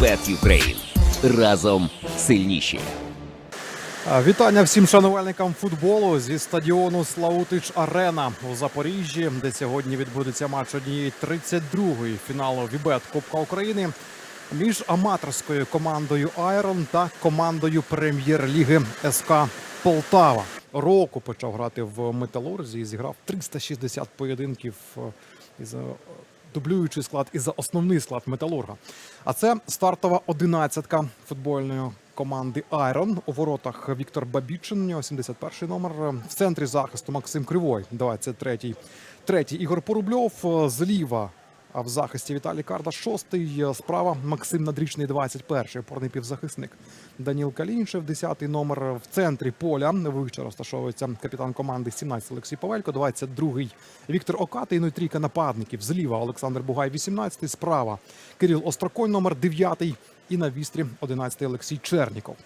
Bet Ukraine. Разом сильніші. Вітання всім шанувальникам футболу зі стадіону Славутич Арена у Запоріжжі, де сьогодні відбудеться матч однієї 32-ї фіналу Вібет Кубка України між аматорською командою Айрон та командою прем'єр-ліги СК Полтава. Року почав грати в металурзі і зіграв 360 поєдинків е, із е, дублюючий склад і за основний склад металурга. А це стартова одинадцятка футбольної команди Айрон. У воротах Віктор Бабічин, у нього 71-й номер. В центрі захисту Максим Кривой, 23-й. Третій Ігор Порубльов зліва. А в захисті Віталій Карда шостий. Справа Максим Надрічний, 21-й, опорний півзахисник. Даніл Калінчев, 10-й номер в центрі поля. Вище розташовується капітан команди 17 Олексій Павелько, 22-й Віктор Окатий, ну і трійка нападників. Зліва Олександр Бугай, 18-й, справа Кирил Остроконь, номер 9-й. І на вістрі 11-й Олексій Черніков.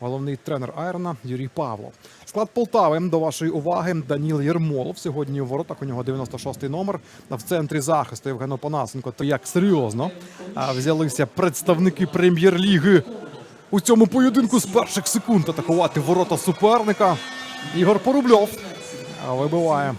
Головний тренер Айрона Юрій Павлов. Склад Полтави до вашої уваги Даніл Єрмолов. Сьогодні у воротах у нього 96-й номер. В центрі захисту Євген Опанасенко. То як серйозно взялися представники прем'єр-ліги у цьому поєдинку з перших секунд атакувати ворота суперника. Ігор Порубльов вибиває.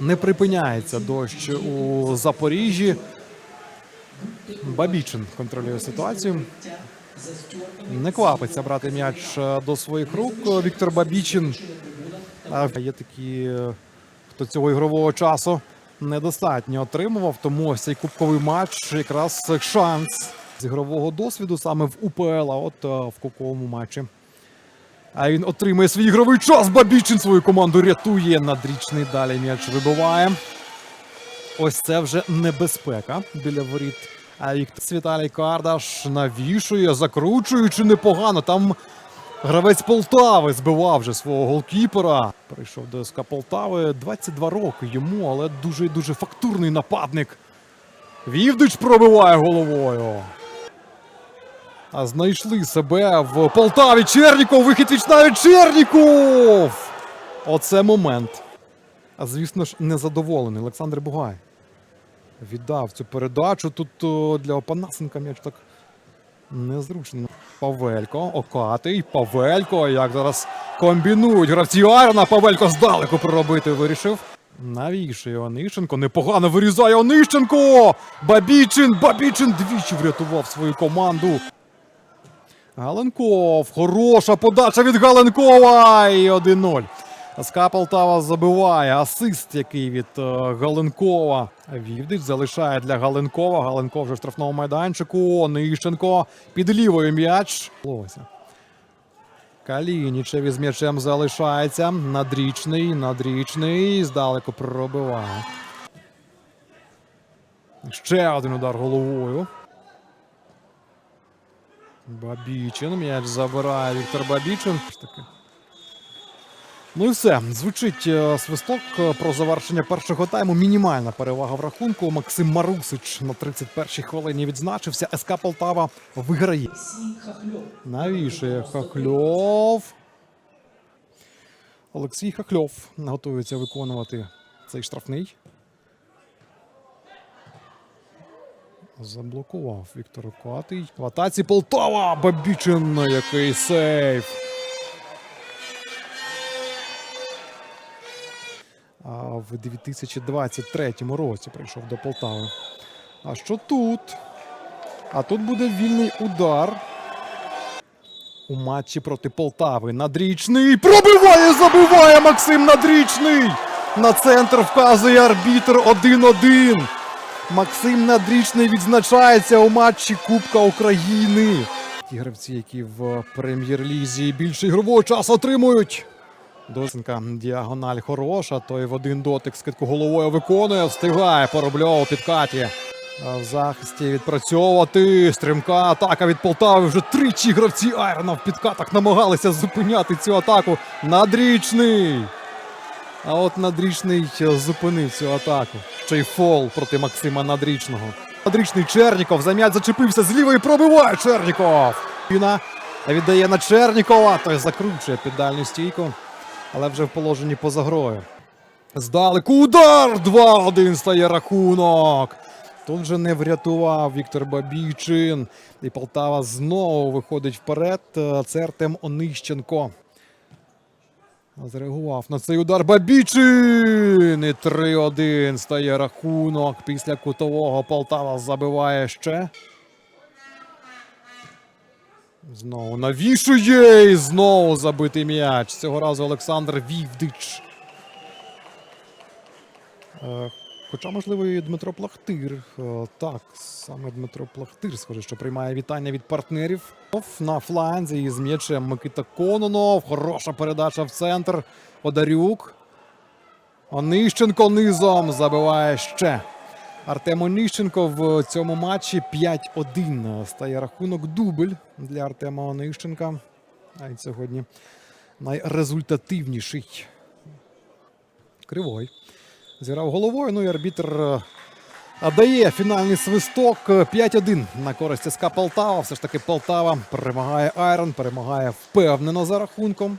Не припиняється дощ у Запоріжжі. Бабічин контролює ситуацію. Не квапиться брати м'яч е, до своїх рук. Віктор Бабічин. Є такі, е, хто цього ігрового часу недостатньо отримував. Тому ось цей кубковий матч якраз шанс з ігрового досвіду саме в УПЛ, а от е, в кубковому матчі. А він отримує свій ігровий час. Бабічин свою команду рятує. Надрічний далі м'яч вибиває. Ось це вже небезпека біля воріт. А Віктор Віталій Кардаш навішує, закручуючи непогано. Там гравець Полтави збивав вже свого голкіпера. Прийшов до СК Полтави 22 роки йому, але дуже дуже фактурний нападник. Вівдич пробиває головою. А знайшли себе в Полтаві. Черніков, вихід віч навіть Черніков! Оце момент. А звісно ж, незадоволений Олександр Бугай. Віддав цю передачу. Тут для Опанасенка м'яч так незручно. Павелько, Окатий, Павелько. Як зараз комбінують гравці Айрона. Павелько здалеку проробити вирішив. Навішує Онищенко. Непогано вирізає Онищенко! Бабічин! Бабічин двічі врятував свою команду. Галенков. Хороша подача від Галенкова. І 1-0. СК Полтава забиває асист, який від е, Галенкова. Вівдич залишає для Галенкова. Галенков вже в штрафному майданчику. Нищенко під лівою м'яч. Калінічев із м'ячем залишається. Надрічний, надрічний. Здалеку пробиває. Ще один удар головою. Бабічин. М'яч забирає Віктор Бабічин. Таки. Ну і все. Звучить е, свисток е, про завершення першого тайму. Мінімальна перевага в рахунку. Максим Марусич на 31-й хвилині відзначився. СК Полтава виграє. Навішує Хахльов. Олексій Хахльов готується виконувати цей штрафний. Заблокував Віктор Катий. В атаці Полтава. Бабічин. Який сейф. В 2023 році прийшов до Полтави. А що тут? А тут буде вільний удар. У матчі проти Полтави. Надрічний. Пробиває, забиває Максим Надрічний. На центр вказує арбітр 1-1. Максим Надрічний відзначається у матчі Кубка України. Ті гравці, які в прем'єр-лізі більше ігрового часу отримують. Досенка діагональ хороша. Той в один дотик скидку головою виконує. Встигає Поробльов у підкаті. В захисті відпрацьовувати. Стрімка атака від Полтави. Вже тричі гравці Айрона в підкатах намагалися зупиняти цю атаку. Надрічний. А от Надрічний зупинив цю атаку. Ще й фол проти Максима Надрічного. Надрічний Черніков за м'яч зачепився з лівої пробиває Черніков. Піна віддає на Чернікова. Той закручує під дальню стійку. Але вже в положенні поза грою. Здалеку удар! 2-1 стає рахунок. Тут же не врятував Віктор Бабійчин. І Полтава знову виходить вперед. Е, Це Артем Онищенко. Зреагував на цей удар Бабічин! І 3-1 стає рахунок. Після кутового Полтава забиває ще. Знову навішує і знову забитий м'яч. Цього разу Олександр Вівдич. Е, Хоча, можливо, і Дмитро Плахтир. Е, Так, саме Дмитро Плахтир, схоже, що приймає вітання від партнерів. На фланзі із м'ячем Микита Кононов. Хороша передача в центр. Одарюк. Онищенко низом забиває ще. Артем Онищенко в цьому матчі 5-1 стає рахунок дубль для Артема Онищенка. Навіть сьогодні найрезультативніший. Кривой. Зіграв головою. Ну і арбітр е, дає фінальний свисток е, 5-1 на користь СК Полтава. Все ж таки Полтава перемагає Айрон, перемагає впевнено за рахунком.